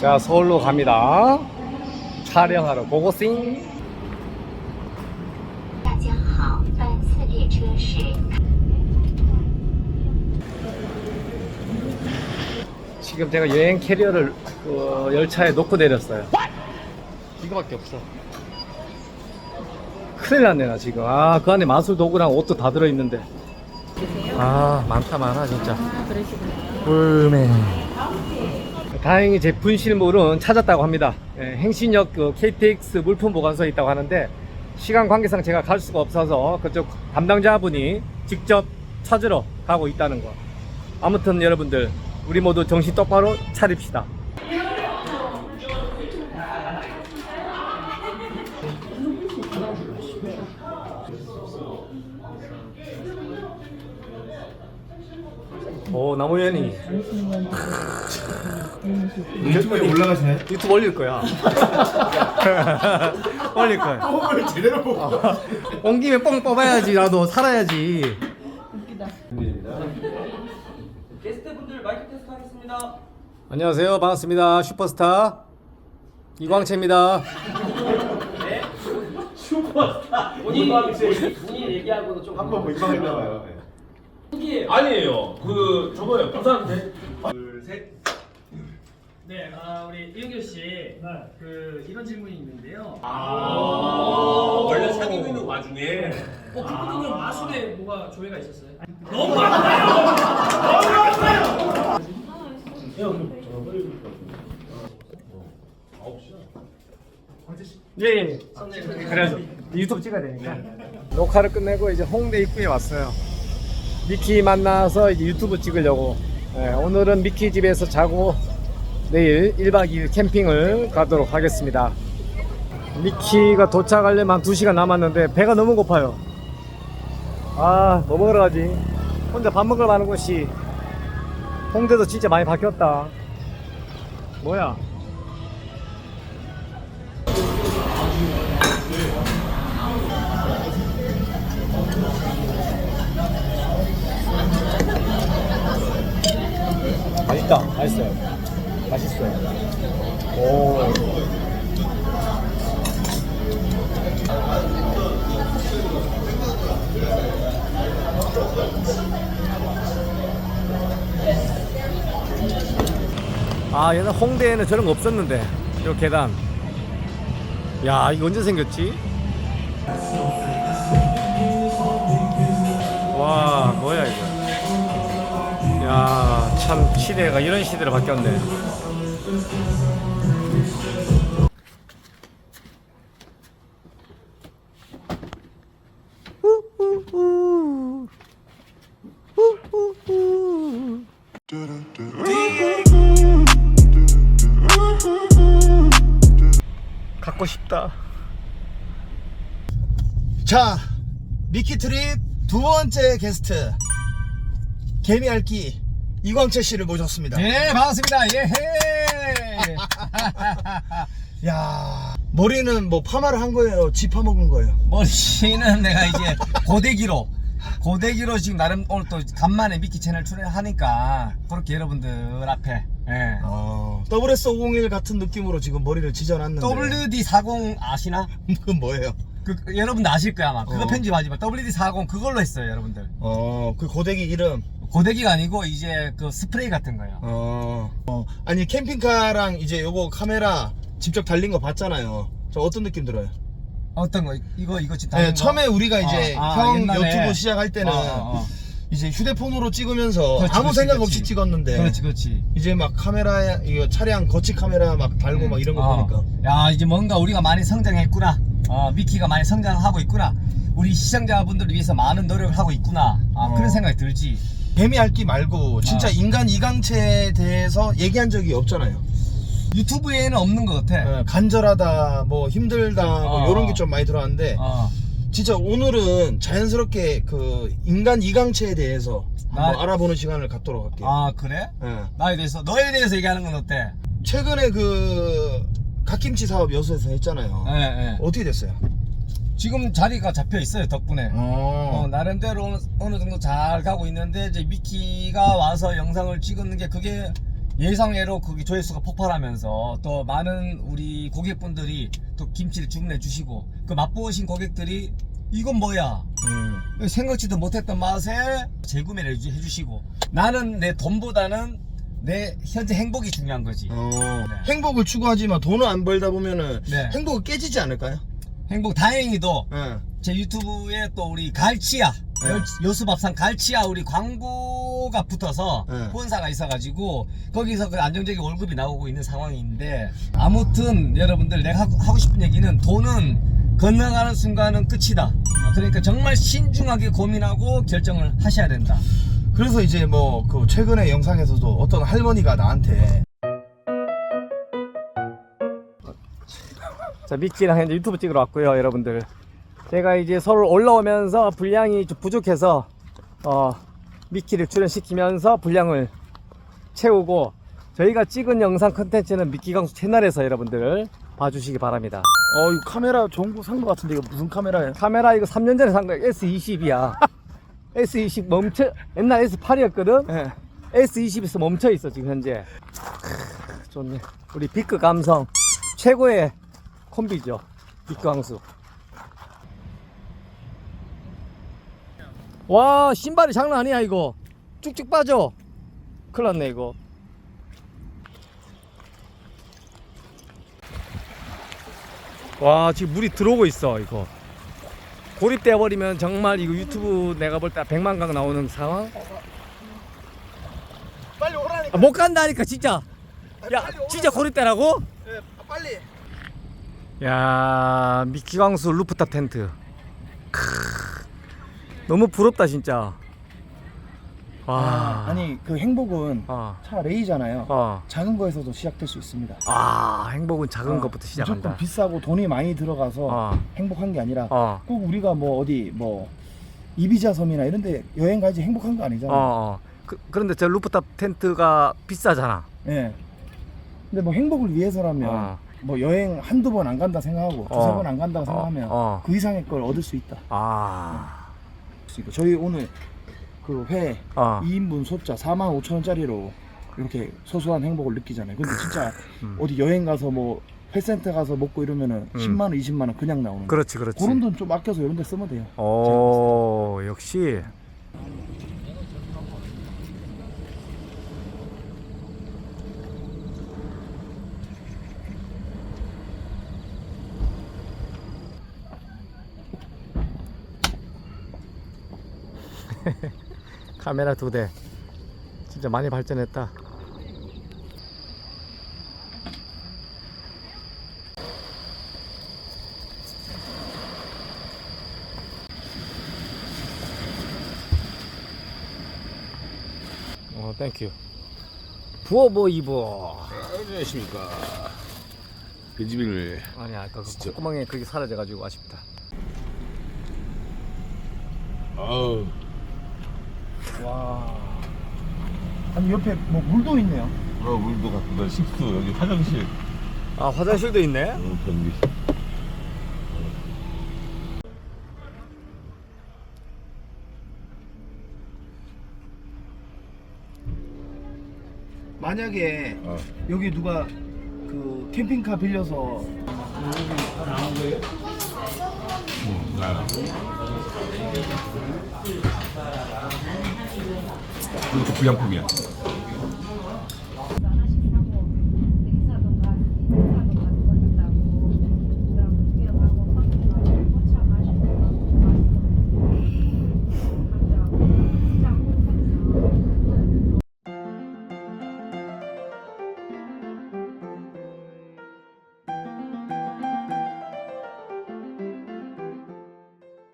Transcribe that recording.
자 서울로 갑니다. 촬영하러 고고싱 지금 제가 여행 캐리어를 어, 열차에 놓고 내렸어요. 이거밖에 없어. 큰일 났네 나 지금. 아 그 안에 마술 도구랑 옷도 다 들어있는데. 아 많다 많아 진짜. 아 그러시구나. 꿀맨 다행히 제 분실물은 찾았다고 합니다. 예, 행신역 그 KTX 물품 보관소에 있다고 하는데 시간 관계상 제가 갈 수가 없어서 그쪽 담당자분이 직접 찾으러 가고 있다는 거. 아무튼 여러분들 우리 모두 정신 똑바로 차립시다. 오 나무현이 유튜브에 올라가시나요? 유튜브 올릴 거야. 올릴 거야. 뽕을 제대로 보고 온 김에 뽕 뽑아야지 나도 살아야지. 게스트분들 마이크 테스트 하겠습니다. 안녕하세요 반갑습니다 슈퍼스타 이광채입니다. 본인 본인 본인 얘기하고도 좀 한번 민망했나 봐요. 후기 아니에요. 그 저거요. 부산 대. 둘 셋. 네, 아, 우리 이은규 씨, 그 이런 질문이 있는데요. 아 원래 사귀고 있는 와중에 어, 그분은 마술에 뭐가 조회가 있었어요? 예, 예. 그래서 유튜브 찍어야 되니까. 녹화를 끝내고 이제 홍대 입구에 왔어요. 미키 만나서 이제 유튜브 찍으려고. 예, 오늘은 미키 집에서 자고 내일 1박 2일 캠핑을 가도록 하겠습니다. 미키가 도착하려면 한 2시간 남았는데 배가 너무 고파요. 아, 뭐 먹으러 가지? 혼자 밥 먹으러 가는 곳이 홍대도 진짜 많이 바뀌었다. 뭐야? 맛있다. 맛있어요. 맛있어요. 오. 아, 옛날 홍대에는 저런 거 없었는데. 요 계단. 야, 이거 언제 생겼지? 참 시대가 이런 시대로 바뀌었네. 갖고 싶다. 자, 미키 트립 두 번째 게스트 개미 알기 이광채 씨를 모셨습니다. 네, 반갑습니다. 예헤. 야, 머리는 뭐 파마를 한 거예요? 지 파 먹은 거예요? 머리는 내가 이제 고데기로 고데기로 지금 나름 오늘 또 간만에 미키 채널 출연하니까 그렇게 여러분들 앞에 예. 어, WS501 같은 느낌으로 지금 머리를 지져놨는데 WD40 아시나? 그건 뭐예요? 그, 그 여러분들 아실 거야 아마 그거 어. 편집하지 마 WD40 그걸로 했어요 여러분들 어, 그 고데기 이름 고데기가 아니고 이제 그 스프레이 같은 거예요 어, 어, 아니 캠핑카랑 이제 요거 카메라 직접 달린 거 봤잖아요. 저 어떤 느낌 들어요? 어떤 거 이거 이거 지금 네, 다른 거? 처음에 우리가 이제 아, 아, 형 옛날에. 유튜브 시작할 때는 어, 어, 어. 이제 휴대폰으로 찍으면서 그렇지, 아무 그렇지, 생각 그렇지. 없이 찍었는데 그렇지 그렇지 이제 막 카메라 이거 차량 거치 카메라 막 달고 막 이런 거 어. 보니까 야 이제 뭔가 우리가 많이 성장했구나 어, 미키가 많이 성장하고 있구나 우리 시청자분들을 위해서 많은 노력을 하고 있구나 아, 어. 그런 생각이 들지 개미 앓기 말고 진짜 어. 인간 이강체에 대해서 얘기한 적이 없잖아요. 유튜브에는 없는 것 같아 어, 간절하다, 뭐 힘들다, 뭐 어. 이런 게 좀 많이 들어왔는데 어. 진짜 오늘은 자연스럽게 그 인간 이강체에 대해서 한번 나- 알아보는 시간을 갖도록 할게요. 아 그래? 예. 나에 대해서 너에 대해서 얘기하는 건 어때? 최근에 그 갓김치 사업 여수에서 했잖아요. 예, 예. 어떻게 됐어요? 지금 자리가 잡혀 있어요 덕분에 어, 나름대로 어느, 어느 정도 잘 가고 있는데 이제 미키가 와서 영상을 찍었는 게 그게 예상외로 거기 조회수가 폭발하면서 또 많은 우리 고객분들이 또 김치를 주문해 주시고 그 맛보신 고객들이 이건 뭐야 음. 생각지도 못했던 맛에 재구매를 해주- 해주시고 나는 내 돈보다는 내 현재 행복이 중요한 거지 어, 네. 행복을 추구하지만 돈을 안 벌다 보면은 네. 행복이 깨지지 않을까요? 행복 다행히도 예. 제 유튜브에 또 우리 갈치야 네. 여- 여수밥상 갈치야 우리 광고가 붙어서 네. 후원사가 있어가지고 거기서 그 안정적인 월급이 나오고 있는 상황인데 아무튼 여러분들 내가 하고, 하고 싶은 얘기는 돈은 건너가는 순간은 끝이다 그러니까 정말 신중하게 고민하고 결정을 하셔야 된다 그래서 이제 뭐 그 최근에 영상에서도 어떤 할머니가 나한테 자 미키랑 현재 유튜브 찍으러 왔고요 여러분들. 제가 이제 서울 올라오면서 분량이 좀 부족해서 어 미키를 출연시키면서 분량을 채우고 저희가 찍은 영상 컨텐츠는 미키강수 채널에서 여러분들 봐주시기 바랍니다. 어 이거 카메라 좋은 거 산 거 같은데 이거 무슨 카메라예요? 카메라 이거 3년 전에 산 거야 S20이야. S20 멈춰 옛날 S8이었거든? 예. S20에서 멈춰 있어 지금 현재. 크, 좋네. 우리 비크 감성 최고의 콤비죠. 강수. 와 신발이 장난 아니야 이거. 쭉쭉 빠져. 큰일 났네 이거. 와 지금 물이 들어오고 있어 이거. 고립돼 버리면 정말 이거 유튜브 내가 볼 때 100만 강 나오는 상황? 빨리 오라니까. 아, 못 간다니까 진짜. 야 진짜 고립되라고? 예, 빨리. 야 미키광수 루프탑 텐트 크, 너무 부럽다 진짜 와 아니 그 행복은 어, 차 레이잖아요. 어. 작은 거에서도 시작될 수 있습니다. 아 행복은 작은 어, 것부터 무조건 시작한다 비싸고 돈이 많이 들어가서 어. 행복한 게 아니라 어. 꼭 우리가 뭐 어디 뭐 이비자 섬이나 이런 데 여행 가야지 행복한 거 어, 아니잖아요. 어. 그, 그런데 저 루프탑 텐트가 비싸잖아 예. 근데 뭐 행복을 위해서라면 어. 뭐 여행 한두 번 안 간다 생각하고 두세 어. 번안 간다고 생각하면 어. 그 이상의 걸 얻을 수 있다. 아 그러니까 저희 오늘 그회 어. 2인분 소자 4만 5천 원짜리로 이렇게 소소한 행복을 느끼잖아요. 근데 진짜 음. 어디 여행 가서 뭐 회센터 가서 먹고 이러면은 음. 10만 원, 20만 원 그냥 나오는 거. 그렇지 그렇지 그런 돈 좀 아껴서 이런 데 쓰면 돼요. 오 역시 카메라 두 대. 진짜 많이 발전했다. 어 땡큐 부어 뭐 입어. 안녕하십니까. 벤지민을 아니 아까 그 진짜. 콧구멍에 그게 사라져가지고 아쉽다. 아우 와. 아니 옆에 뭐 물도 있네요. 어 물도 갖고 다 식수 여기 화장실 아 화장실도 있네 어, 변기. 만약에 어. 여기 누가 그 캠핑카 빌려서 응, 나 야. 이것도 불량품이야.